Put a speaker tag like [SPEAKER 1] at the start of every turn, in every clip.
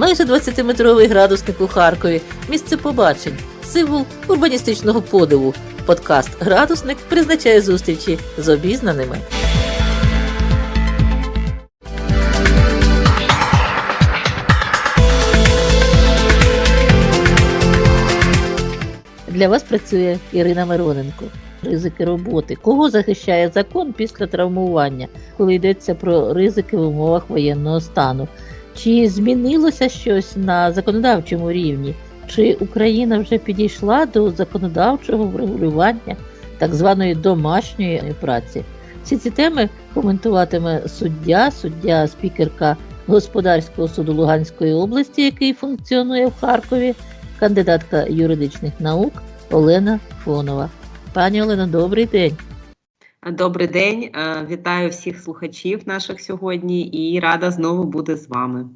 [SPEAKER 1] Майже 20-метровий градусник у Харкові, місце побачень, символ урбаністичного подиву. Подкаст Градусник призначає зустрічі з обізнаними. Для вас працює Ірина Мироненко. Ризики роботи. Кого захищає закон після травмування, коли йдеться про ризики в умовах воєнного стану? Чи змінилося щось на законодавчому рівні? Чи Україна вже підійшла до законодавчого врегулювання так званої домашньої праці? Всі ці теми коментуватиме суддя, суддя, спікерка господарського суду Луганської області, який функціонує в Харкові, кандидатка юридичних наук Олена Фонова. Пані Олено, добрий день.
[SPEAKER 2] Добрий день, е, вітаю всіх слухачів наших сьогодні і рада знову бути з вами.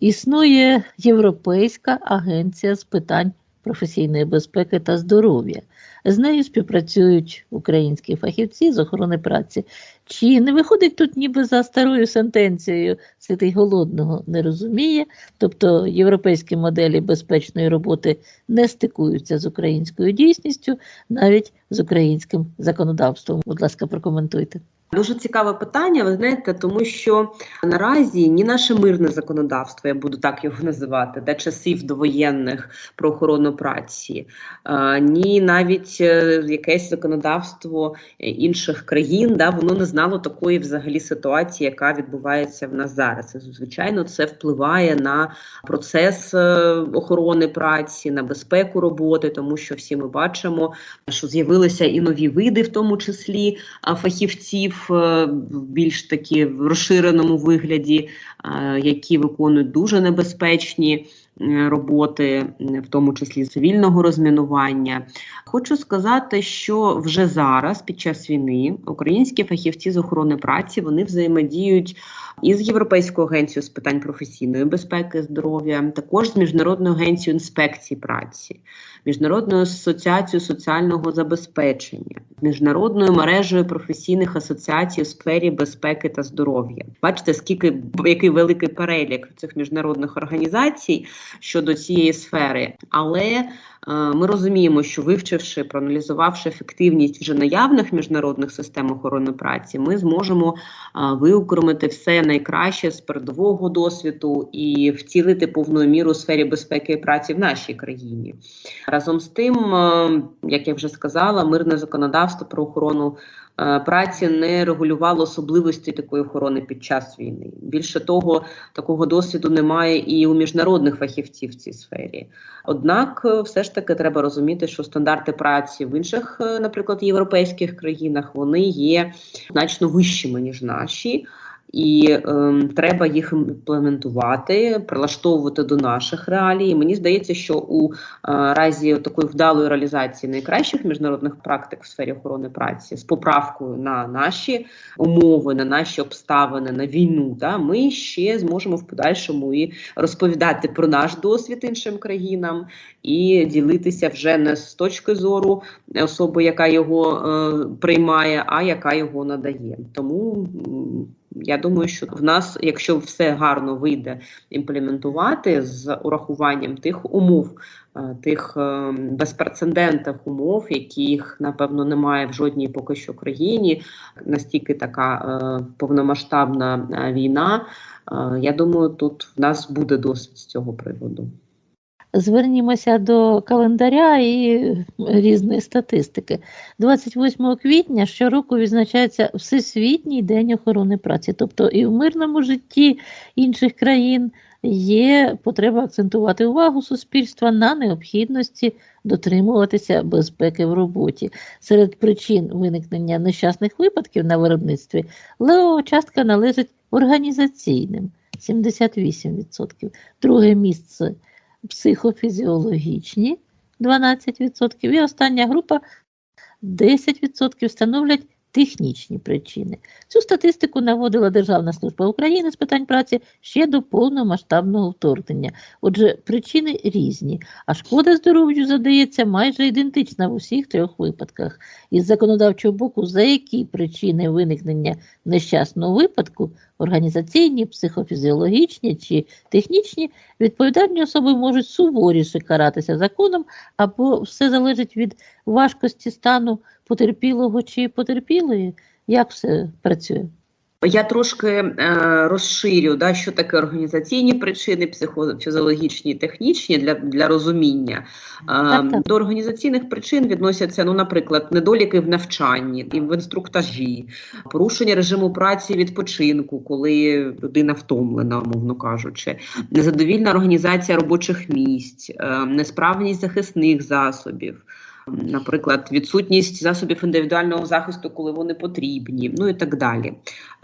[SPEAKER 1] Існує Європейська агенція з питань професійної безпеки та здоров'я. З нею співпрацюють українські фахівці з охорони праці. Чи не виходить тут ніби за старою сентенцією святий голодного не розуміє, тобто європейські моделі безпечної роботи не стикуються з українською дійсністю, навіть з українським законодавством. Будь ласка, прокоментуйте.
[SPEAKER 2] Дуже цікаве питання, ви знаєте, тому що наразі ні наше мирне законодавство, я буду так його називати, де часів довоєнних про охорону праці, е, ні навіть е, якесь законодавство інших країн, да, воно не знало такої взагалі ситуації, яка відбувається в нас зараз. І, звичайно, це впливає на процес е, охорони праці, на безпеку роботи, тому що всі ми бачимо, що з'явилися і нові види, в тому числі фахівців е, в більш такі в розширеному вигляді, е, які виконують дуже небезпечні роботи, в тому числі цивільного розмінування. Хочу сказати, що вже зараз, під час війни, українські фахівці з охорони праці вони взаємодіють із Європейською агенцією з питань професійної безпеки, здоров'я, також з міжнародною агенцією інспекції праці, міжнародною асоціацією соціального забезпечення, міжнародною мережею професійних асоціацій у сфері безпеки та здоров'я. Бачите, скільки який великий перелік цих міжнародних організацій щодо цієї сфери, але е, ми розуміємо, що вивчивши, проаналізувавши ефективність вже наявних міжнародних систем охорони праці, ми зможемо виокремити все найкраще з передового досвіду і втілити повну міру у сфері безпеки і праці в нашій країні. Разом з тим, е, як я вже сказала, мирне законодавство про охорону е, праці не регулювало особливості такої охорони під час війни. Більше того, такого досвіду немає і у міжнародних фахівців в цій сфері. Однак, е, все ж таки треба розуміти, що стандарти праці в інших, е, наприклад, європейських країнах, вони є значно вищими ніж наші. І ем, треба їх імплементувати, прилаштовувати до наших реалій. Мені здається, що у е, разі такої вдалої реалізації найкращих міжнародних практик в сфері охорони праці з поправкою на наші умови, на наші обставини, на війну, да, ми ще зможемо в подальшому і розповідати про наш досвід іншим країнам і ділитися вже не з точки зору особи, яка його е, приймає, а яка його надає. Тому. я думаю, що в нас, якщо все гарно вийде імплементувати з урахуванням тих умов, е, тих е, безпрецедентних умов, яких напевно немає в жодній поки що країні, настільки така е, повномасштабна війна. Я думаю, тут в нас буде досвід з цього приводу.
[SPEAKER 1] Звернімося до календаря і різної статистики. 28 квітня щороку відзначається Всесвітній день охорони праці. Тобто і в мирному житті інших країн є потреба акцентувати увагу суспільства на необхідності дотримуватися безпеки в роботі. Серед причин виникнення нещасних випадків на виробництві левова частка належить організаційним 78%. Друге місце психофізіологічні 12%, і остання група 10% становлять технічні причини. Цю статистику наводила Державна служба України з питань праці ще до повномасштабного вторгнення. Отже, причини різні, а шкода здоров'ю задається майже ідентична в усіх трьох випадках. Із законодавчого боку, за які причини виникнення нещасного випадку організаційні, психофізіологічні чи технічні, відповідальні особи можуть суворіше каратися законом, або все залежить від важкості стану потерпілого чи потерпілої. Як все працює?
[SPEAKER 2] Я трошки е, розширю, да, що таке організаційні причини, психофізіологічні і технічні для, для розуміння. Е,
[SPEAKER 1] Так, так.
[SPEAKER 2] До організаційних причин відносяться, ну, наприклад, недоліки в навчанні, і в інструктажі, порушення режиму праці і відпочинку, коли людина втомлена, мовно кажучи, незадовільна організація робочих місць, е, несправність захисних засобів. Наприклад, відсутність засобів індивідуального захисту, коли вони потрібні, ну і так далі.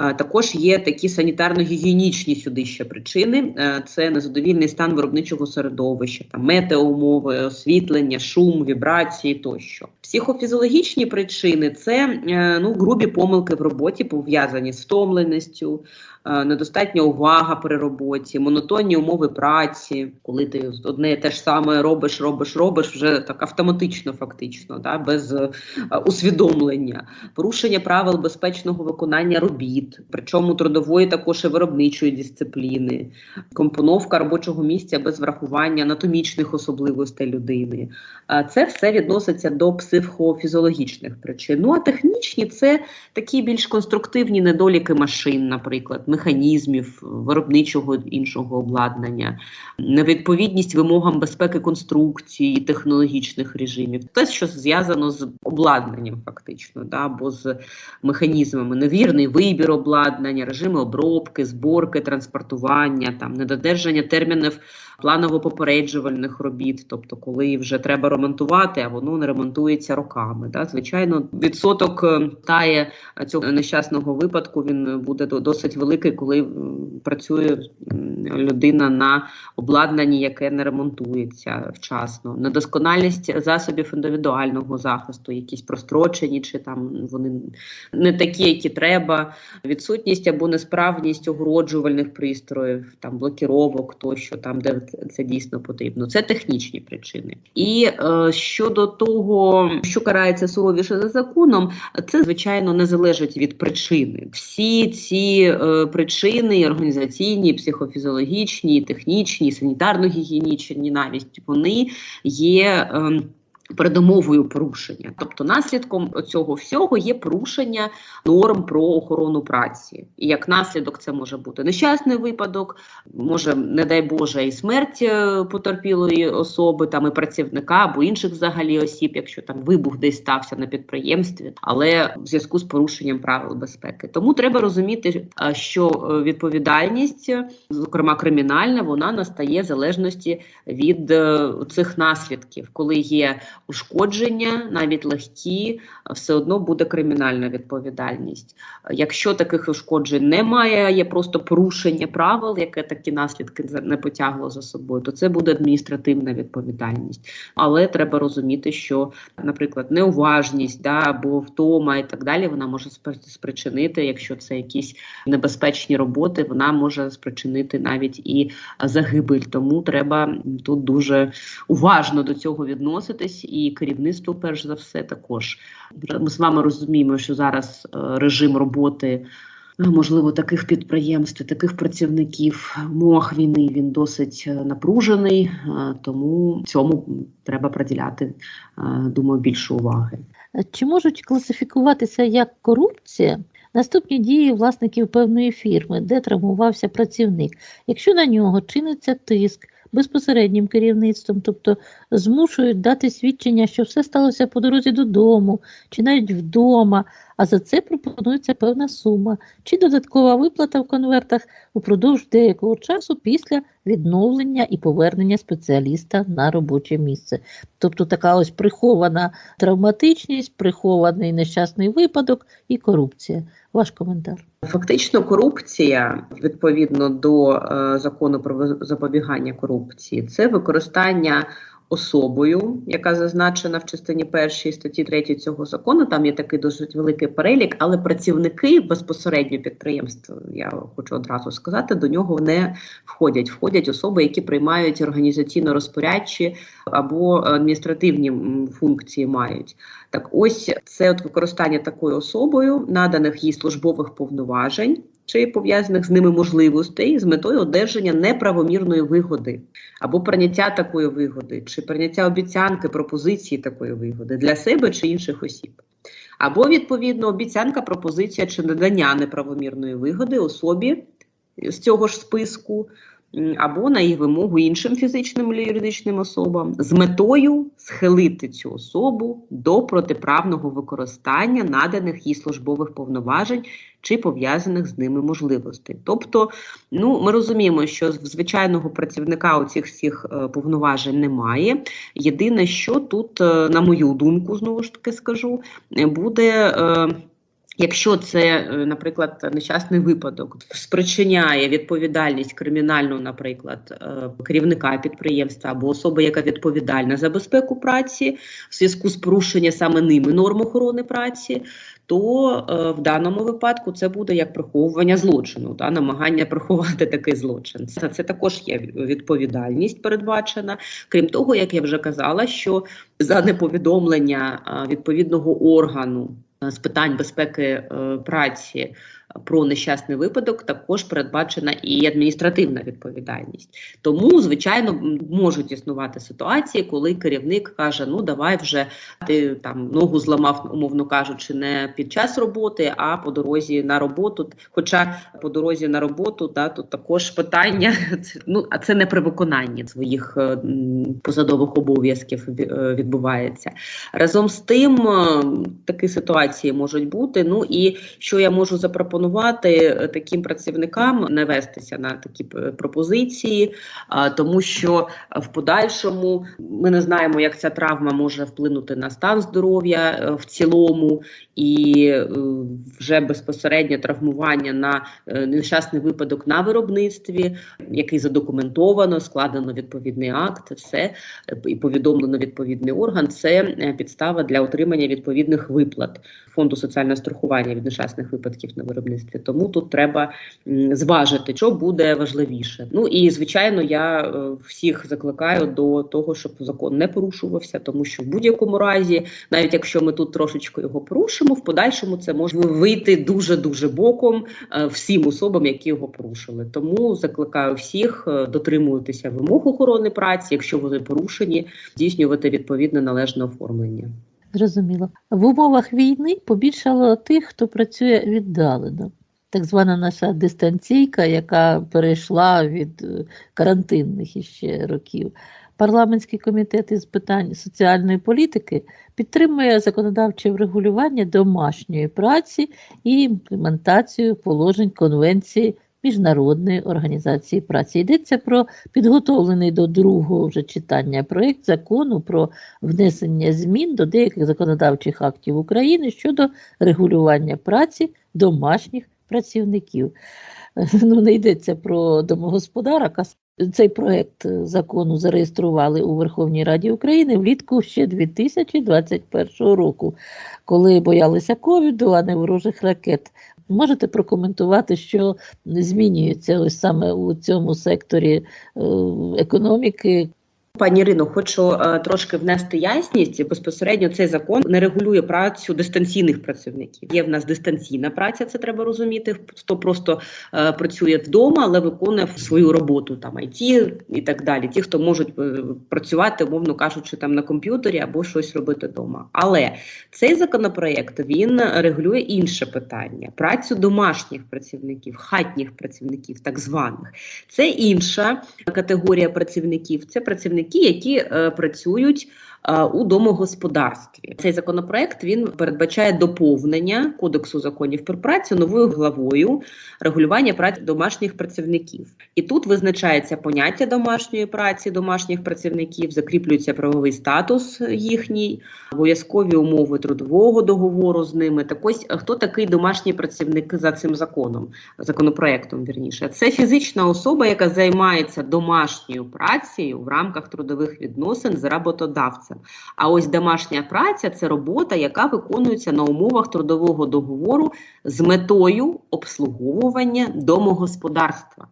[SPEAKER 2] Е, Також є такі санітарно-гігієнічні сюди ще причини: Е, це незадовільний стан виробничого середовища, там метеоумови, освітлення, шум, вібрації тощо. Психофізіологічні причини це е, ну, грубі помилки в роботі, пов'язані з втомленістю, недостатня увага при роботі, монотонні умови праці, коли ти одне те ж саме робиш, робиш, робиш, вже так автоматично, фактично, да, без е, усвідомлення, порушення правил безпечного виконання робіт, причому трудової також і виробничої дисципліни, компоновка робочого місця без врахування анатомічних особливостей людини. А Це все відноситься до психофізіологічних причин. Ну а технічні це такі більш конструктивні недоліки машин, наприклад, механізмів, виробничого іншого обладнання, невідповідність вимогам безпеки конструкції, технологічних режимів, те, що зв'язано з обладнанням, фактично, да, або з механізмами, невірний вибір обладнання, режими обробки, зборки, транспортування, там недодержання термінів планово-попереджувальних робіт, тобто коли вже треба ремонтувати, а воно не ремонтується роками. Да? Звичайно, відсоток е, тає цього нещасного випадку він буде досить великий, коли працює людина на обладнанні, яке не ремонтується вчасно. Недоскональність засобів індивідуального захисту, якісь прострочені, чи там вони не такі, які треба, відсутність або несправність огороджувальних пристроїв, там блокіровок, тощо там, де це дійсно потрібно. Це технічні причини. І е, щодо того, що карається суровіше за законом, це звичайно не залежить від причини. Всі ці е, причини і організаційні, психофізіологічні, технічні, і санітарно-гігієнічні, навіть вони є. ем, Передумовою порушення, тобто наслідком цього всього є порушення норм про охорону праці. І як наслідок, це може бути нещасний випадок, може, не дай Боже, і смерть е, потерпілої особи, там і працівника або інших взагалі осіб, якщо там вибух десь стався на підприємстві, але в зв'язку з порушенням правил безпеки. Тому треба розуміти, е, що е, відповідальність, зокрема кримінальна, вона настає в залежності від цих наслідків, коли є ушкодження, навіть легкі, все одно буде кримінальна відповідальність. Якщо таких ушкоджень немає, є просто порушення правил, яке такі наслідки не потягло за собою, то це буде адміністративна відповідальність. Але треба розуміти, що, наприклад, неуважність да, або втома і так далі, вона може спри- спричинити, якщо це якісь небезпечні роботи, вона може спричинити навіть і загибель. Тому треба тут дуже уважно до цього відноситись, і керівництво, перш за все, також. Ми з вами розуміємо, що зараз е, режим роботи. е, Можливо, таких підприємств, таких працівників умовах війни він досить е, напружений, тому цьому треба приділяти, думаю, більше уваги.
[SPEAKER 1] Чи можуть класифікуватися як корупція наступні дії власників певної фірми, де травмувався працівник, якщо на нього чиниться тиск безпосереднім керівництвом, тобто змушують дати свідчення, що все сталося по дорозі додому, чи навіть вдома, а за це пропонується певна сума, чи додаткова виплата в конвертах упродовж деякого часу після відновлення і повернення спеціаліста на робоче місце. Тобто така ось прихована травматичність, прихований нещасний випадок і корупція. Ваш коментар.
[SPEAKER 2] Фактично, корупція відповідно до е, закону про запобігання корупції, це використання особою, яка зазначена в частині першій статті 3 цього закону. Там є такий досить великий перелік, але працівники безпосередньо підприємств, я хочу одразу сказати, до нього не входять. Входять особи, які приймають організаційно-розпорядчі або адміністративні функції мають. Так, ось це от використання такою особою наданих їй службових повноважень чи пов'язаних з ними можливостей з метою одержання неправомірної вигоди або прийняття такої вигоди, чи прийняття обіцянки пропозиції такої вигоди для себе чи інших осіб. Або відповідно обіцянка, пропозиція чи надання неправомірної вигоди особі з цього ж списку, або на їх вимогу іншим фізичним чи юридичним особам з метою схилити цю особу до протиправного використання наданих їй службових повноважень чи пов'язаних з ними можливостей. Тобто, ну ми розуміємо, що звичайного працівника у цих всіх е, повноважень немає. Єдине, що тут, е, на мою думку, знову ж таки скажу, е, буде. Якщо це, е, наприклад, нещасний випадок спричиняє відповідальність кримінальну, наприклад, е, керівника підприємства або особи, яка відповідальна за безпеку праці, в зв'язку з порушенням саме ними норм охорони праці, то е, в даному випадку це буде як приховування злочину, та намагання приховати такий злочин. Це, це також є відповідальність передбачена. Крім того, як я вже казала, що за неповідомлення відповідного органу з питань безпеки е, праці про нещасний випадок також передбачена і адміністративна відповідальність. Тому, звичайно, можуть існувати ситуації, коли керівник каже: Ну давай вже ти там ногу зламав, умовно кажучи, не під час роботи, а по дорозі на роботу. Хоча по дорозі на роботу, да, тут також питання, ну а це не при виконанні своїх е, посадових обов'язків е, відбувається. Разом з тим, е, такі ситуації можуть бути. Ну і що я можу запропонувати е, таким працівникам не вестися на такі е, пропозиції, тому що в подальшому ми не знаємо, як ця травма може вплинути на стан здоров'я е, в цілому, і вже безпосереднє травмування на нещасний випадок на виробництві, який задокументовано, складено відповідний акт, все і повідомлено відповідний орган. Це підстава для отримання відповідних виплат фонду соціального страхування від нещасних випадків на виробництві. Тому тут треба зважити, що буде важливіше. Ну і звичайно, я е, всіх закликаю до того, щоб закон не порушувався, тому що в будь-якому разі, навіть якщо ми тут трошечки його порушимо, в подальшому це може вийти дуже дуже боком е, всім особам, які його порушили. Тому закликаю всіх е, дотримуватися вимог охорони праці, якщо вони порушені, здійснювати відповідне належне оформлення.
[SPEAKER 1] Зрозуміло. В умовах війни побільшало тих, хто працює віддалено. Так звана наша дистанційка, яка перейшла від е, карантинних іще років. Парламентський комітет із питань соціальної політики підтримує законодавче врегулювання домашньої праці і імплементацію положень Конвенції Міжнародної організації праці. Йдеться про підготовлений до другого вже читання проєкт закону про внесення змін до деяких законодавчих актів України щодо регулювання праці домашніх працівників. Ну, не йдеться про домогосподара. кас- Цей проект е, закону зареєстрували у Верховній Раді України влітку ще 2021 року, коли боялися ковіду, а не ворожих ракет. Можете прокоментувати, що змінюється ось саме у цьому секторі е, економіки,
[SPEAKER 2] Пані Ірино, хочу е, трошки внести ясність. Безпосередньо цей закон не регулює працю дистанційних працівників. Є в нас дистанційна праця, це треба розуміти. Хто просто е, працює вдома, але виконує свою роботу, там IT і так далі. Ті, хто можуть е, працювати, умовно кажучи, там на комп'ютері або щось робити вдома. Але цей законопроект він регулює інше питання: працю домашніх працівників, хатніх працівників, так званих. Це інша категорія працівників. Це працівники, які е, працюють у домогосподарстві. Цей законопроект він передбачає доповнення Кодексу законів про працю новою главою регулювання праці домашніх працівників. І тут визначається поняття домашньої праці, домашніх працівників, закріплюється правовий статус їхній, обов'язкові умови трудового договору з ними. Так ось е, хто такий домашній працівник за цим законом, законопроектом вірніше, це фізична особа, яка займається домашньою працею в рамках трудових відносин з работодавцем. А ось домашня праця це робота, яка виконується на умовах трудового договору з метою обслуговування домогосподарства.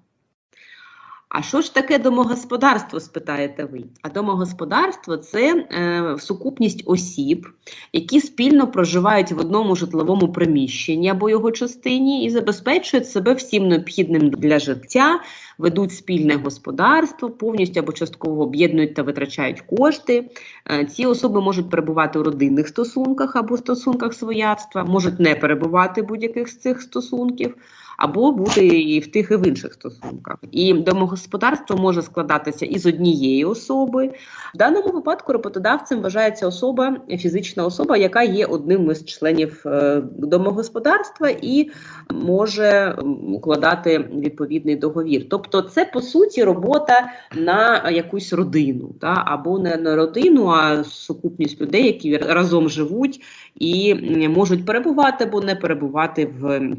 [SPEAKER 2] А що ж таке домогосподарство, спитаєте ви? А домогосподарство це е, сукупність осіб, які спільно проживають в одному житловому приміщенні або його частині і забезпечують себе всім необхідним для життя, ведуть спільне господарство, повністю або частково об'єднують та витрачають кошти. Е, ці особи можуть перебувати у родинних стосунках або стосунках свояцтва, можуть не перебувати будь-яких з цих стосунків або бути і в тих і в інших стосунках. І домогосподарство може складатися із однієї особи. В даному випадку роботодавцем вважається особа, фізична особа, яка є одним із членів е, домогосподарства і може укладати відповідний договір. Тобто, це по суті робота на якусь родину, та або не на родину, а сукупність людей, які разом живуть і можуть перебувати або не перебувати в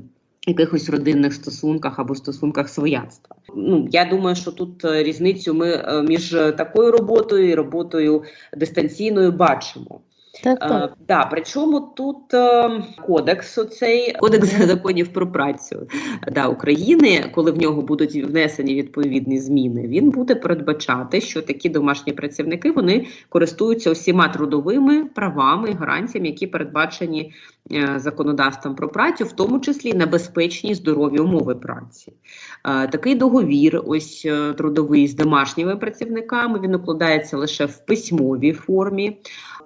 [SPEAKER 2] якихось родинних стосунках або стосунках свояцтва. Ну я думаю, що тут е, різницю ми е, між такою роботою і роботою дистанційною бачимо.
[SPEAKER 1] Так,
[SPEAKER 2] Е,
[SPEAKER 1] так.
[SPEAKER 2] да, причому тут е, кодекс, оцей кодекс законів про працю да, України, коли в нього будуть внесені відповідні зміни, він буде передбачати, що такі домашні працівники вони користуються усіма трудовими правами і гарантіями, які передбачені е, законодавством про працю, в тому числі на безпечні здорові умови праці. Е, такий договір, ось е, трудовий з домашніми працівниками, він укладається лише в письмовій формі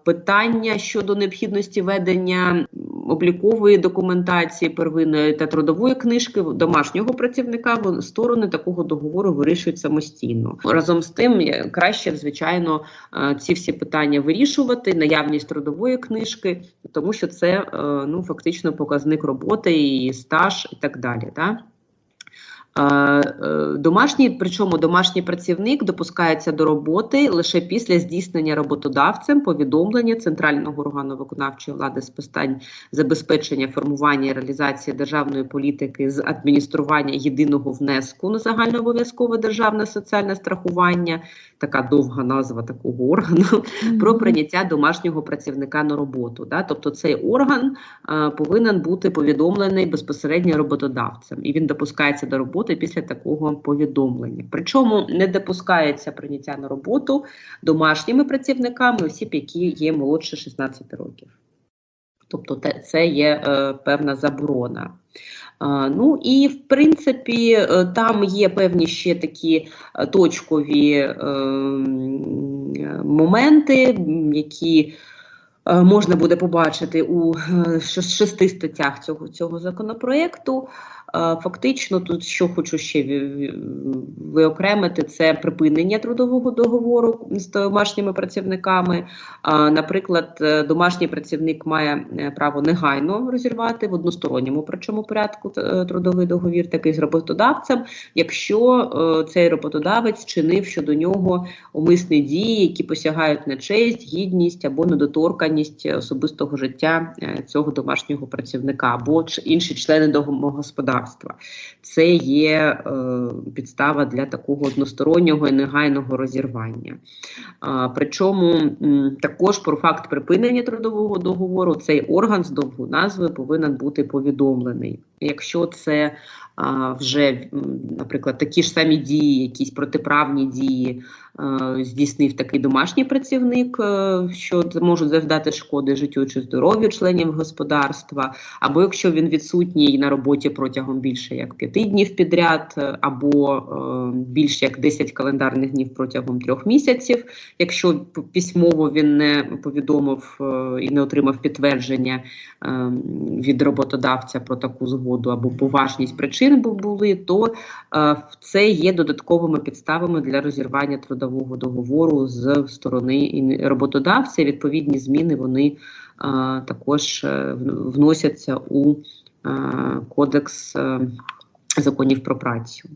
[SPEAKER 2] питання щодо необхідності ведення облікової документації первинної та трудової книжки домашнього працівника сторони такого договору вирішують самостійно. Разом з тим, краще, звичайно, е, ці всі питання вирішувати, наявність трудової книжки, тому що це е, ну фактично показник роботи і стаж і так далі. Да? Е, Домашній, причому домашній працівник допускається до роботи лише після здійснення роботодавцем повідомлення центрального органу виконавчої влади з питань забезпечення формування і реалізації державної політики з адміністрування єдиного внеску на загальнообов'язкове державне соціальне страхування. Така довга назва такого органу про прийняття домашнього працівника на роботу. Да? Тобто цей орган е, повинен бути повідомлений безпосередньо роботодавцем, і він допускається до роботи після такого повідомлення. Причому не допускається прийняття на роботу домашніми працівниками осіб, які є молодше 16 років. Тобто це є е, певна заборона. Ну і в принципі е, там є певні ще такі е, точкові моменти, які можна буде побачити у шести статтях цього, цього законопроекту. Фактично, тут що хочу ще виокремити, це припинення трудового договору з домашніми працівниками. Наприклад, е, домашній працівник має е, право негайно розірвати в односторонньому причому порядку е, трудовий договір, такий з роботодавцем, якщо цей роботодавець чинив щодо нього умисні дії, які посягають на честь, гідність або недоторканність особистого життя цього домашнього працівника або інші члени домогосподарства. Це є е, підстава для такого одностороннього і негайного розірвання. А, Причому також про факт припинення трудового договору цей орган з довгою назвою повинен бути повідомлений. Якщо це а, вже, наприклад, такі ж самі дії, якісь протиправні дії здійснив такий домашній працівник, е, що можуть завдати шкоди життю чи здоров'ю членів господарства, або якщо він відсутній на роботі протягом більше як п'яти днів підряд, е, або е, більш як 10 календарних днів протягом трьох місяців, якщо письмово він не повідомив е, і не отримав підтвердження е, від роботодавця про таку згоду. або поважність причин були, то е, це є додатковими підставами для розірвання трудового договору з сторони роботодавця. Відповідні зміни вони також е, вносяться у е, кодекс е, законів про працю.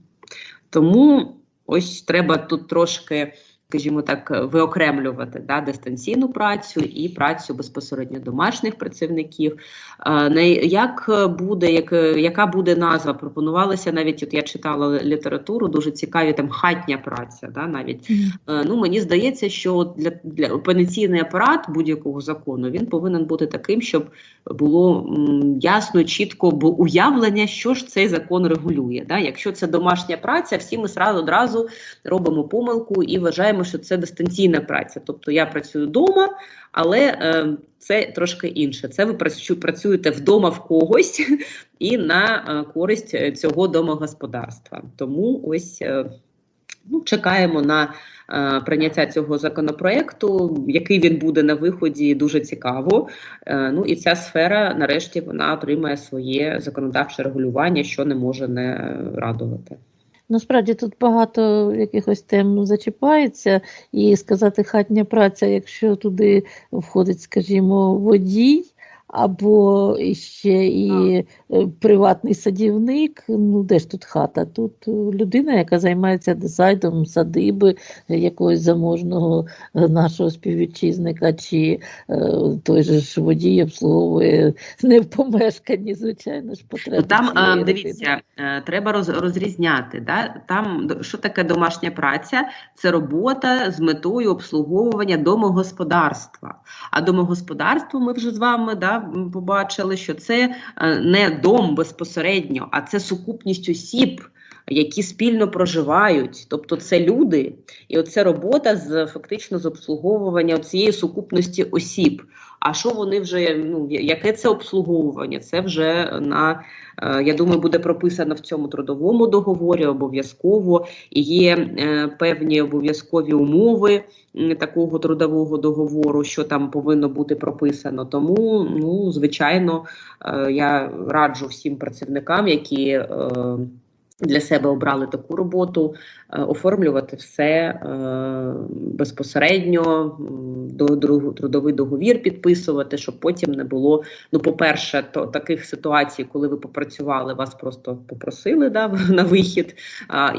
[SPEAKER 2] Тому ось треба тут трошки, скажімо так, виокремлювати да, дистанційну працю і працю безпосередньо домашніх працівників. Е, Як буде, як, яка буде назва? Пропонувалася навіть, от я читала літературу, дуже цікаві там хатня праця, да, навіть Е, Ну, мені здається, що для, для операційний апарат будь-якого закону він повинен бути таким, щоб було м, ясно, чітко бо уявлення, що ж цей закон регулює. Да? Якщо це домашня праця, всі ми одразу робимо помилку і вважаємо, що це дистанційна праця. Тобто я працюю вдома, але е, це трошки інше. Це ви працюєте вдома в когось і на е, користь е, цього домогосподарства. Тому ось. е, Ну, чекаємо на е, прийняття цього законопроекту, який він буде на виході, дуже цікаво. Е, ну і ця сфера, нарешті, вона отримає своє законодавче регулювання, що не може не радувати.
[SPEAKER 1] Насправді тут багато якихось тем зачіпається, і сказати хатня праця, якщо туди входить, скажімо, водій. Або ще і е, приватний садівник. Ну де ж тут хата? Тут е, людина, яка займається дизайном садиби е, якогось заможного нашого співвітчизника, чи е, той же ж водій обслуговує не в помешканні, звичайно ж, потреби.
[SPEAKER 2] Ну, там дивіться, треба роз, розрізняти. Да? Там що таке домашня праця? Це робота з метою обслуговування домогосподарства. А домогосподарство ми вже з вами да, м, побачили, що це е, не дом безпосередньо, а це сукупність осіб. Які спільно проживають, тобто це люди, і оце робота з фактично з обслуговування цієї сукупності осіб. А що вони вже ну яке це обслуговування? Це вже на е, я думаю, буде прописано в цьому трудовому договорі обов'язково. Є е, певні обов'язкові умови такого трудового договору, що там повинно бути прописано. Тому, ну звичайно, е, я раджу всім працівникам, які для себе обрали таку роботу, е, оформлювати все е, безпосередньо, до трудовий договір підписувати, щоб потім не було. Ну, по-перше, то таких ситуацій, коли ви попрацювали, вас просто попросили да, на вихід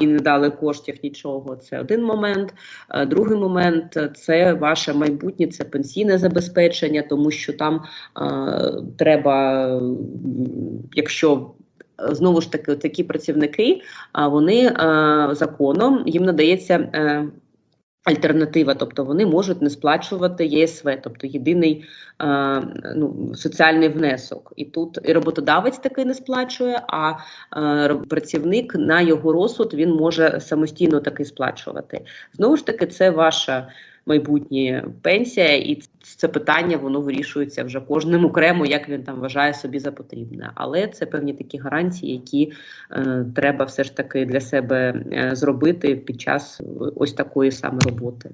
[SPEAKER 2] і не дали коштів нічого. Це один момент. Е, Другий момент це ваше майбутнє, це пенсійне забезпечення, тому що там треба, якщо знову ж таки такі працівники, а вони е, законом їм надається. Е, Альтернатива, тобто вони можуть не сплачувати ЄСВ, тобто єдиний е, ну, соціальний внесок. І тут і роботодавець такий не сплачує, а е, працівник на його розсуд він може самостійно таки сплачувати. Знову ж таки, це ваша майбутня пенсія, і це питання воно вирішується вже кожним окремо, як він там вважає собі за потрібне. Але це певні такі гарантії, які е, треба все ж таки для себе е, зробити під час ось такої саме роботи.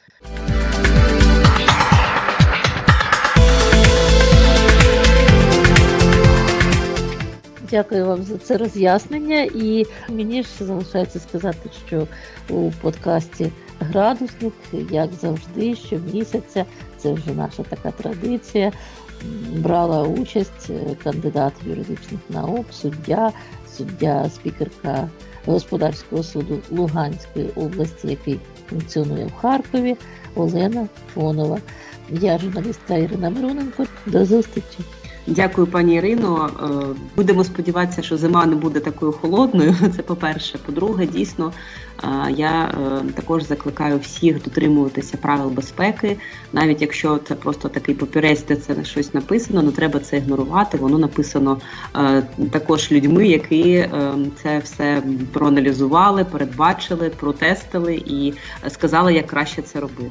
[SPEAKER 1] Дякую вам за це роз'яснення. І мені ж залишається сказати, що у подкасті Градусник, як завжди, щомісяця, це вже наша така традиція. Брала участь е, кандидат юридичних наук, суддя, суддя, спікерка господарського суду Луганської області, який функціонує в Харкові, Олена Фонова. Я журналістка Ірина Мироненко. До зустрічі.
[SPEAKER 2] Дякую, пані Ірино. Е, Будемо сподіватися, що зима не буде такою холодною. Це по-перше. По-друге, дійсно, е, я е, також закликаю всіх дотримуватися правил безпеки, навіть якщо це просто такий папірець, де це щось написано, не треба це ігнорувати. Воно написано також людьми, які це все проаналізували, передбачили, протестили і сказали, як краще це робити.